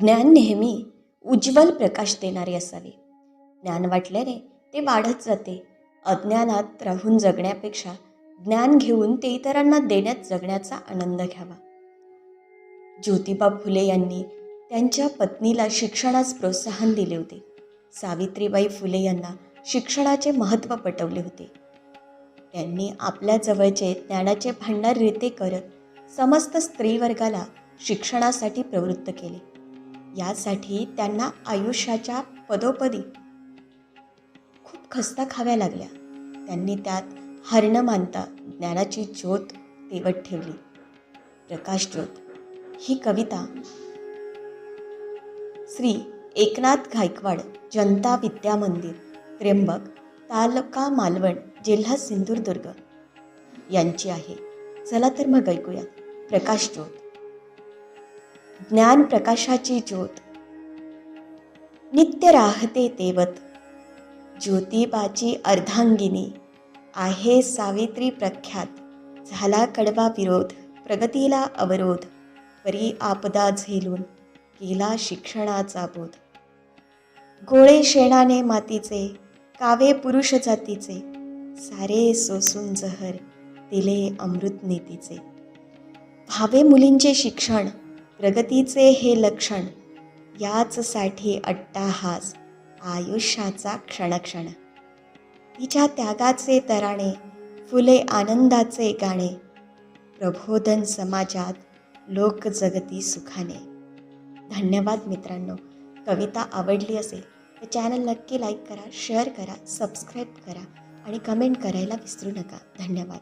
ज्ञान नेहमी उज्ज्वल प्रकाश देणारे असावे. ज्ञान वाटल्याने ते वाढत जाते. अज्ञानात राहून जगण्यापेक्षा ज्ञान घेऊन ते इतरांना देण्यात जगण्याचा आनंद घ्यावा. ज्योतिबा फुले यांनी त्यांच्या पत्नीला शिक्षणास प्रोत्साहन दिले होते. सावित्रीबाई फुले यांना शिक्षणाचे महत्त्व पटवले होते. त्यांनी आपल्या जवळचे ज्ञानाचे भांडार रिते करत समस्त स्त्रीवर्गाला शिक्षणासाठी प्रवृत्त केले. यासाठी त्यांना आयुष्याच्या पदोपदी खूप खस्ता खाव्या लागल्या. त्यांनी त्यात हर न मानता ज्ञानाची ज्योत तेवत ठेवली. प्रकाश ज्योत ही कविता श्री एकनाथ गायकवाड जनता विद्या मंदिर त्र्यंबक तालुका मालवण जिल्हा सिंधुदुर्ग यांची आहे. चला तर मग ऐकूया प्रकाश ज्योत. ज्ञान प्रकाशाची ज्योत. नित्य राहते तेवत ज्योतिबाची अर्धांगिनी आहे सावित्री प्रख्यात. झाला कडवा विरोध प्रगतीला अवरोध. परी आपदा झेलून केला शिक्षणाचा बोध. गोळे शेणाने मातीचे कावे पुरुष जातीचे. सारे सोसून जहर दिले अमृत नीतीचे. व्हावे मुलींचे शिक्षण प्रगतीचे हे लक्षण याचसाठी अट्टाहास आयुष्याचा क्षणक्षण. तिच्या त्यागाचे तराणे फुले आनंदाचे गाणे प्रबोधन समाजात लोक जगती सुखाने. धन्यवाद मित्रांनो. कविता आवडली असेल तर चॅनल नक्की लाईक करा शेअर करा सबस्क्राईब करा आणि कमेंट करायला विसरू नका. धन्यवाद.